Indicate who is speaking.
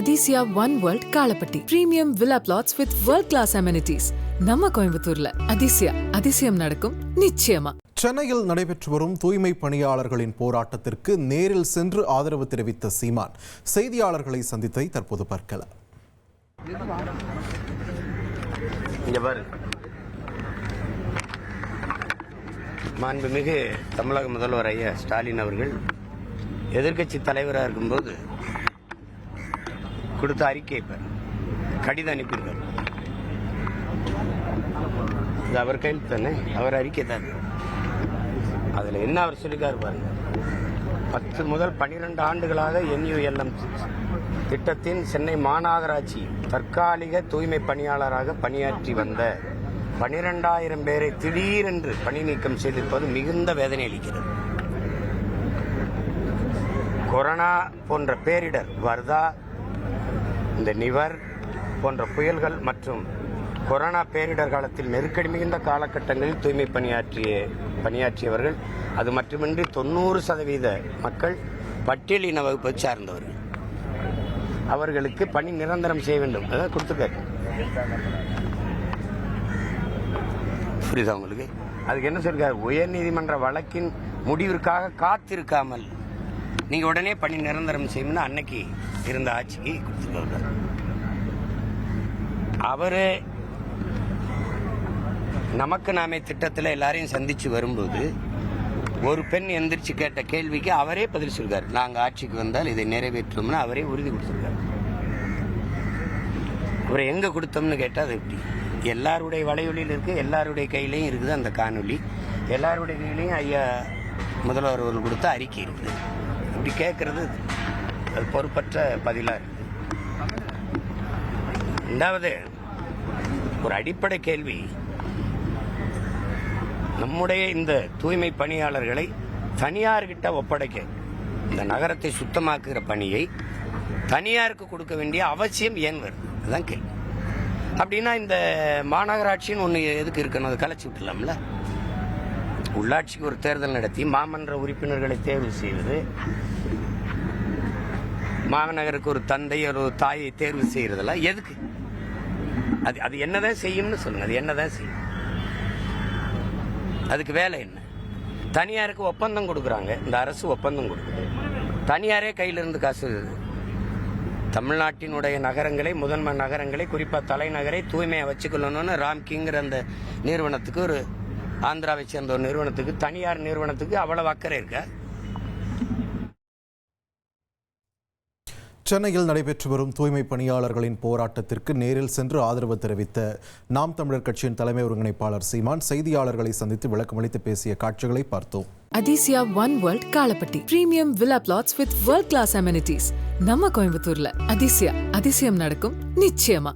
Speaker 1: Athisaya one world Kalapatti premium villa plots with world class amenities நம்ம கோயம்புத்தூர்ல. அதிசயா அதிசயம் நடக்கும் நிச்சயமா.
Speaker 2: சென்னையில் நடைபெற்று வரும் தூய்மை பணியாளர்களின் போராட்டத்திற்கு நேரில் சென்று ஆதரவு தெரிவித்த சீமான் செய்தியாளர்களை சந்தித்தை தற்போது பார்க்கலாம்.
Speaker 3: இங்க பாரு. மாண்புமிகு தமிழக முதல்வர் ஐயா ஸ்டாலின் அவர்கள் எதிர்க்கட்சி தலைவராக இருக்கும்போது கொடுத்த அறிக்கை பெற கடிதம் அனுப்பியிருக்கார். இது அவர் கையில் தானே? அவர் அறிக்கை தானே. அதில் என்ன அவர் சொல்லிக்காரு பாருங்க. பத்து முதல் பன்னிரெண்டு ஆண்டுகளாக என்யூஎல்எம் திட்டத்தின் சென்னை மாநகராட்சி தற்காலிக தூய்மை பணியாளராக பணியாற்றி வந்த பனிரெண்டாயிரம் பேரை திடீரென்று பணி நீக்கம் செய்திருப்பது மிகுந்த வேதனை அளிக்கிறது. கொரோனா போன்ற பேரிடர் வர்தா இந்த நிவர் போன்ற புயல்கள் மற்றும் கொரோனா பேரிடர் காலத்தில் நெருக்கடி மிகுந்த காலகட்டங்களில் தூய்மை பணியாற்றிய பணியாற்றியவர்கள் அது மட்டுமின்றி தொண்ணூறு சதவீத மக்கள் பட்டியலின வகுப்பை சார்ந்தவர்கள். அவர்களுக்கு பணி நிரந்தரம் செய்ய வேண்டும். அதான் கொடுத்துருக்காரு புரியுதா உங்களுக்கு? அதுக்கு என்ன சொல்லிருக்காரு? உயர்நீதிமன்ற வழக்கின் முடிவிற்காக காத்திருக்காமல் நீங்க உடனே பணி நிரந்தரம் செய்யணும்னு அன்னைக்கு இருந்த ஆட்சிக்கு கொடுத்துருக்காரு அவரு நமக்கு நாமே திட்டத்தில் எல்லாரையும் சந்திச்சு வரும்போது ஒரு பெண் எந்திரிச்சு கேட்ட கேள்விக்கு அவரே பதில் சொல்கிறார் நாங்கள் ஆட்சிக்கு வந்தால் இதை நிறைவேற்றோம்னு அவரே உறுதி கொடுத்துருக்காரு. அவரை எங்கே கொடுத்தோம்னு கேட்டால் அது எப்படி? எல்லாருடைய வலையொலியில் இருக்குது எல்லாருடைய கையிலையும் இருக்குது அந்த காணொளி. எல்லாருடைய கையிலையும் ஐயா முதல்வர் அவர்கள் கொடுத்த அறிக்கை இருக்குது. இப்படி கேட்கறது அது பொறுப்பற்ற பதிலா இருக்கு. ரெண்டாவது ஒரு அடிப்படை கேள்வி. நம்முடைய இந்த தூய்மை பணியாளர்களை தனியார்கிட்ட ஒப்படைக்க இந்த நகரத்தை சுத்தமாக்குகிற பணியை தனியாருக்கு கொடுக்க வேண்டிய அவசியம் ஏன் வருது? அதுதான் கேள்வி. அப்படின்னா இந்த மாநகராட்சின்னு ஒன்று எதுக்கு இருக்கணும்? அதை கலைச்சி விட்டுலாம்ல உள்ளாட்சிக்கு ஒரு தேர்தல் நடத்தி மாமன்ற உறுப்பினர்களை தேர்வு செய்வது மாநகருக்கு ஒரு தந்தை ஒரு தாயை தேர்வு செய்கிறதெல்லாம் எதுக்கு? அது அது என்னதான் செய்யும்னு சொல்லுங்க. அது என்னதான் செய்யும்? அதுக்கு வேலை என்ன? தனியாருக்கு ஒப்பந்தம் கொடுக்குறாங்க. இந்த அரசு ஒப்பந்தம் கொடுக்குது. தனியாரே கையிலிருந்து காசு தமிழ்நாட்டினுடைய நகரங்களை முதன்மை நகரங்களை குறிப்பாக தலைநகரை தூய்மையாக வச்சுக்கொள்ளணும்னு ராம்கிங்கிற அந்த நிறுவனத்துக்கு ஒரு ஆந்திராவை சேர்ந்த ஒரு நிறுவனத்துக்கு தனியார் நிறுவனத்துக்கு அவ்வளவு அக்கறை இருக்கா?
Speaker 2: சென்னையில் நடைபெற்று வரும் தூய்மை பணியாளர்களின் போராட்டத்திற்கு நேரில் சென்று ஆதரவு தெரிவித்த நாம் தமிழர் கட்சியின் தலைமை ஒருங்கிணைப்பாளர் சீமான் செய்தியாளர்களை சந்தித்து விளக்கமளித்து பேசிய காட்சிகளை பார்த்தோம்.
Speaker 1: Athisaya one world Kalapatti premium villa plots with world class amenities நம்ம கோயம்புத்தூர்ல. அதிசயா அதிசயம் நடக்கும் நிச்சயமா.